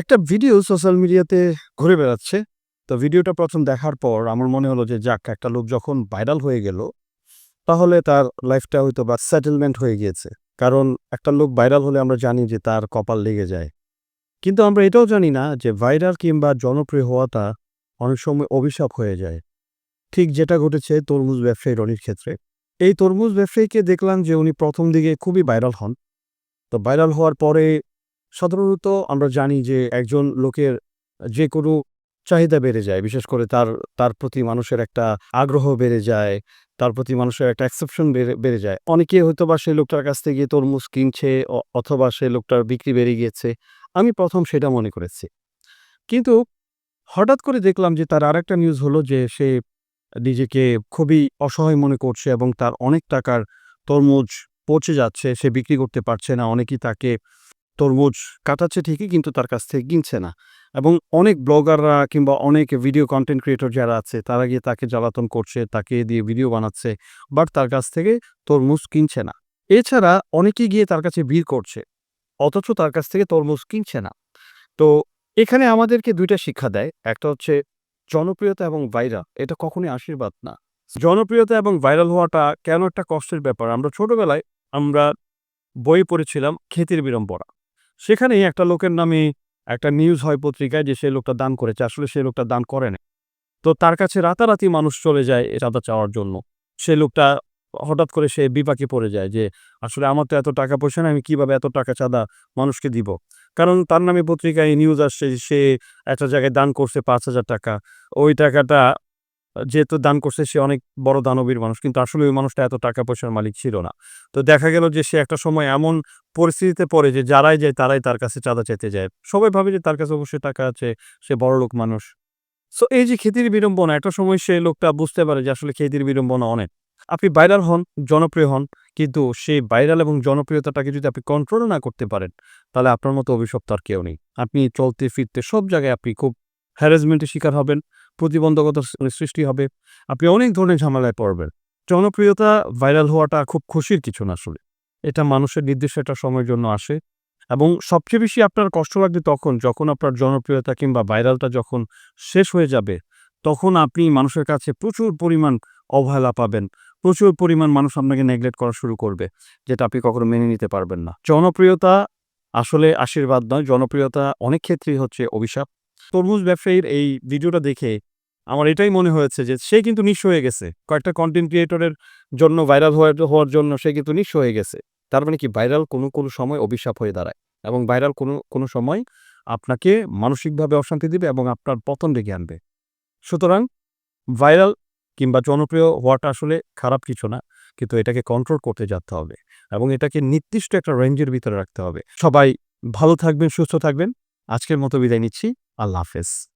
একটা video social মিডিয়াতে ঘুরে বেড়াচ্ছে। তো ভিডিওটা প্রথম দেখার পর আমার মনে হলো যে যাক একটা লোক যখন ভাইরাল হয়ে গেল, তাহলে তার লাইফটা হয়তো বা সেটেলমেন্ট হয়ে গিয়েছে। কারণ একটা লোক ভাইরাল হলে আমরা জানি যে তার কপাল লেগে যায়। কিন্তু আমরা এটাও জানি না যে ভাইরাল কিংবা জনপ্রিয় হওয়াটা অনেক সময় অভিশাপ হয়ে যায়। ঠিক যেটা ঘটেছে তরমুজ ব্যবসায়ী রনির ক্ষেত্রে। এই তরমুজ ব্যবসায়ীকে দেখলাম যে উনি প্রথম দিকে খুবই ভাইরাল হন। তো ভাইরাল হওয়ার পরে সাধারণত আমরা জানি যে একজন লোকের যেকোনো চাহিদা বেড়ে যায়। বিশেষ করে তার তার প্রতি মানুষের একটা আগ্রহ বেড়ে যায়। তার প্রতি মানুষের একটা অ্যাকসেপশন বেড়ে বেড়ে যায়। অনেকে হয়তোবা সেই লোকটার কাছ থেকে গিয়ে তরমুজ কিনছে অথবা সেই লোকটার বিক্রি বেড়ে গিয়েছে। আমি প্রথম সেটা মনে করেছি। কিন্তু হঠাৎ করে দেখলাম যে তার আরেকটা নিউজ হলো যে সে নিজেকে খুবই অসহায় মনে করছে এবং তার অনেক টাকার তরমুজ পচে যাচ্ছে। সে বিক্রি করতে পারছে না। অনেকেই তাকে তরমুজ কাটাচ্ছে ঠিকই কিন্তু তার কাছ থেকে কিনছে না। এবং অনেক ব্লগাররা কিংবা অনেক ভিডিও কন্টেন্ট ক্রিয়েটর যারা আছে তারা গিয়ে তাকে জ্বালাতন করছে, তাকে দিয়ে ভিডিও বানাচ্ছে। বাট তার কাছ থেকে তরমুজ কিনছে না। এছাড়া অনেকেই গিয়ে তার কাছে ভিড় করছে। অথচ তার কাছ থেকে তরমুজ কিনছে না। তো এখানে আমাদেরকে দুইটা শিক্ষা দেয়। একটা হচ্ছে জনপ্রিয়তা এবং ভাইরাল এটা কখনোই আশীর্বাদ না। জনপ্রিয়তা এবং ভাইরাল হওয়াটা কেন একটা কষ্টের ব্যাপার। আমরা ছোটবেলায় আমরা বই পড়েছিলাম ক্ষেতির বিড়ম্বনা। সেখানেই একটা লোকের নামে একটা নিউজ হয় পত্রিকায় যে সে লোকটা দান করেছে। আসলে সে লোকটা দান করে না তো তার কাছে রাতারাতি মানুষ চলে যায় চাঁদা চাওয়ার জন্য। সে লোকটা হঠাৎ করে সে বিপাকে পড়ে যায় যে আসলে আমার তো এত টাকা পয়সা নাই আমি কীভাবে এত টাকা চাঁদা মানুষকে দিব। কারণ তার নামে পত্রিকায় নিউজ আসছে যে সে একটা জায়গায় দান করছে ৳৫,০০০ ওই টাকাটা যেহেতু দান করছে সে অনেক বড় দানবীর মানুষ। কিন্তু আসলে ওই মানুষটা এত টাকা পয়সার মালিক ছিল না। তো দেখা গেল যে সে একটা সময় এমন পরিস্থিতিতে পড়ে যে যারাই যায় তারাই তার কাছে চাঁদা চাইতে যায়। সবাই ভাবে যে তার কাছে অবশ্যই টাকা আছে, সে বড়লোক মানুষ। সো এই যে ক্ষেতির বিড়ম্বনা একটা সময় সে লোকটা বুঝতে পারে যে আসলে ক্ষেতির বিড়ম্বনা অনেক। আপনি ভাইরাল হন, জনপ্রিয় হন কিন্তু সেই ভাইরাল এবং জনপ্রিয়তাটাকে যদি আপনি কন্ট্রোল না করতে পারেন, তাহলে আপনার মতো অভিশপ্ত আর কেউ নেই। আপনি চলতে ফিরতে সব জায়গায় আপনি খুব হ্যারাসমেন্টের শিকার হবেন, প্রতিবন্ধকতার সৃষ্টি হবে। আপনি অনেক ধরনের ঝামেলায় পড়বেন। জনপ্রিয়তা, ভাইরাল হওয়াটা খুব খুশির কিছু না আসলে। এটা মানুষের নির্দিষ্ট একটা সময়ের জন্য আসে এবং সবচেয়ে বেশি আপনার কষ্ট লাগবে তখন যখন আপনার জনপ্রিয়তা কিংবা ভাইরালটা যখন শেষ হয়ে যাবে, তখন আপনি মানুষের কাছে প্রচুর পরিমাণ অবহেলা পাবেন। প্রচুর পরিমাণ মানুষ আপনাকে নেগলেক্ট করা শুরু করবে, যেটা আপনি কখনো মেনে নিতে পারবেন না। জনপ্রিয়তা আসলে আশীর্বাদ নয়। জনপ্রিয়তা অনেক ক্ষেত্রেই হচ্ছে অভিশাপ। তরমুজ ব্যবসায়ীর এই ভিডিওটা দেখে আমার এটাই মনে হয়েছে যে সে কিন্তু নিঃস্ব হয়ে গেছে। কয়েকটা কন্টেন্ট ক্রিয়েটরের জন্য ভাইরাল হওয়ার জন্য সে কিন্তু নিঃস্ব হয়ে গেছে। তার মানে কি ভাইরাল কোনো, কোনো সময় অভিশাপ হয়ে দাঁড়ায় এবং ভাইরাল কোনো, কোনো সময় আপনাকে মানসিকভাবে অশান্তি দিবে এবং আপনার পতন ডেকে আনবে। সুতরাং ভাইরাল কিংবা জনপ্রিয় হওয়াটা আসলে খারাপ কিছু না। কিন্তু এটাকে কন্ট্রোল করতে জানতে হবে এবং এটাকে নির্দিষ্ট একটা রেঞ্জের ভিতরে রাখতে হবে। সবাই ভালো থাকবেন, সুস্থ থাকবেন। আজকের মতো বিদায় নিচ্ছি। আল্লাহ হাফেজ।